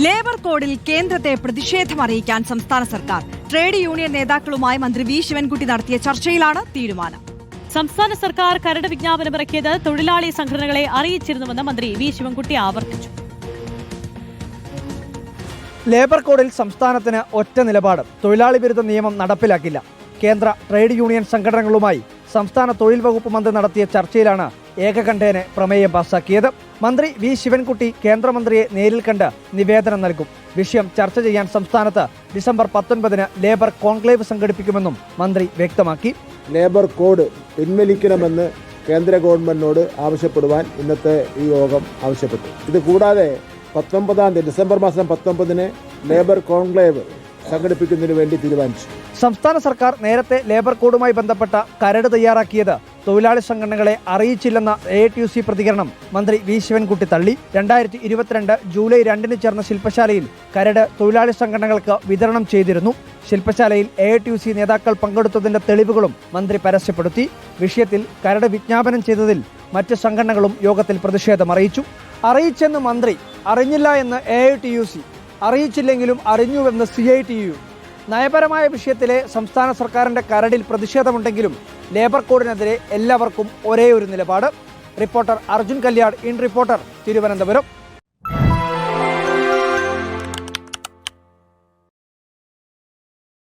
Labour കോഡിൽ കേന്ദ്രത്തെ പ്രതിഷേധം അറിയിക്കാൻ സംസ്ഥാന സർക്കാർ. ട്രേഡ് യൂണിയൻ നേതാക്കളുമായി മന്ത്രി വി ശിവൻകുട്ടി നടത്തിയ ചർച്ചയിലാണ് തീരുമാനം. സംസ്ഥാന സർക്കാർ കരട് വിജ്ഞാപനം ഇറക്കിയത് തൊഴിലാളി സംഘടനകളെ അറിയിച്ചിരുന്നുവെന്ന് മന്ത്രി വി ശിവൻകുട്ടി ആവർത്തിച്ചു. ലേബർ കോഡിൽ സംസ്ഥാനത്തിന് ഒറ്റ നിലപാട് തൊഴിലാളി വിരുദ്ധ നിയമം നടപ്പിലാക്കില്ല. കേന്ദ്ര ട്രേഡ് യൂണിയൻ സംഘടനകളുമായി സംസ്ഥാന തൊഴിൽ വകുപ്പ് മന്ത്രി നടത്തിയ ചർച്ചയിലാണ് ഏകകണ്ഠേന പ്രമേയം പാസാക്കിയത്. മന്ത്രി വി ശിവൻകുട്ടി കേന്ദ്രമന്ത്രിയെ നേരിൽ കണ്ട് നിവേദനം നൽകും. വിഷയം ചർച്ച ചെയ്യാൻ സംസ്ഥാനത്ത് ഡിസംബർ പത്തൊൻപതിന് ലേബർ കോൺക്ലേവ് സംഘടിപ്പിക്കുമെന്നും മന്ത്രി വ്യക്തമാക്കി. ലേബർ കോഡ് പിൻവലിക്കണമെന്ന് കേന്ദ്ര ഗവൺമെന്റിനോട് ആവശ്യപ്പെടുവാൻ ഇന്നത്തെ ഈ യോഗം ആവശ്യപ്പെട്ടു. ഇത് കൂടാതെ പത്തൊമ്പതാം തീയതി ഡിസംബർ മാസം പത്തൊമ്പതിന് ലേബർ കോൺക്ലേവ് സംഘടിപ്പിക്കുന്നതിന് വേണ്ടി തീരുമാനിച്ചു. സംസ്ഥാന സർക്കാർ നേരത്തെ ലേബർ കോഡുമായി ബന്ധപ്പെട്ട കരട് തയ്യാറാക്കിയത് തൊഴിലാളി സംഘടനകളെ അറിയിച്ചില്ലെന്ന എ ടി യു സി പ്രതികരണം മന്ത്രി വി ശിവൻകുട്ടി തള്ളി. രണ്ടായിരത്തി ഇരുപത്തിരണ്ട് ജൂലൈ രണ്ടിന് ചേർന്ന ശില്പശാലയിൽ കരട് തൊഴിലാളി സംഘടനകൾക്ക് വിതരണം ചെയ്തിരുന്നു. ശില്പശാലയിൽ എ ടി യു സി നേതാക്കൾ പങ്കെടുത്തതിന്റെ തെളിവുകളും മന്ത്രി പരസ്യപ്പെടുത്തി. വിഷയത്തിൽ കരട് വിജ്ഞാപനം ചെയ്തതിൽ മറ്റ് സംഘടനകളും യോഗത്തിൽ പ്രതിഷേധം അറിയിച്ചു. അറിയിച്ചെന്ന് മന്ത്രി അറിഞ്ഞില്ല എന്ന് എ ടി യു സി അറിയിച്ചില്ലെങ്കിലും അറിഞ്ഞുവെന്ന് സി ഐ ടി യു നയപരമായ വിഷയത്തിലെ സംസ്ഥാന സർക്കാരിന്റെ കരടിൽ പ്രതിഷേധമുണ്ടെങ്കിലും ലേബർ കോഡിനെതിരെ എല്ലാവർക്കും ഒരേ ഒരു നിലപാട്. Reporter Arjun Kalyad in reporter Thiruvananthapuram.